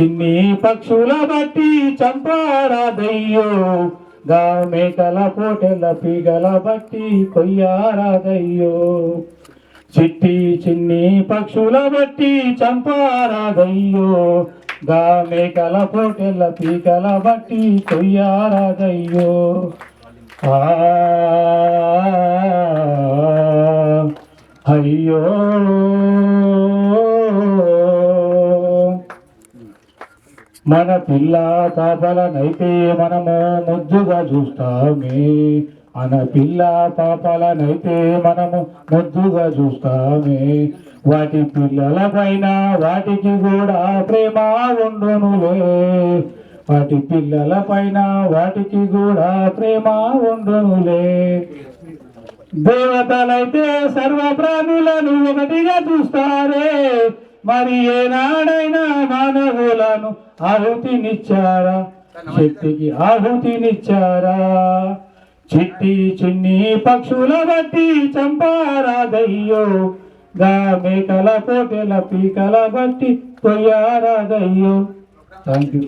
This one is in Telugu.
చిన్ని పక్షుల బట్టి చంపారాదయ్యో. గా మేకల పోటెల పీగల బట్టి కొయ్యారాదయ్యో. చిట్టి చిన్ని పక్షుల బట్టి చంపారాదయ్యో. గా మేకల పోటెల పీకల బట్టి కొయ్యారాదయ్యో. ఆ. అయ్యో. మన పిల్ల పాపలనైతే మనము ముద్దుగా చూస్తామే. మన పిల్ల పాపలనైతే మనము ముద్దుగా చూస్తామే. వాటి పిల్లల పైన వాటికి కూడా ప్రేమ ఉండునులే. వాటి పిల్లల పైన వాటికి కూడా ప్రేమ ఉండునులే. దేవతలైతే సర్వ ప్రాణులను ఒకటిగా చూస్తారే. మరి ఏనాడైనా మానవులను ఆహుతినిచ్చారా? శక్తికి ఆహుతినిచ్చారా? చిట్టి చిన్ని పక్షుల బట్టి చంపారాదయ్యో గా మేకల కోటెల పీకల బట్టి కొయ్యారాదయ్యో. Thank you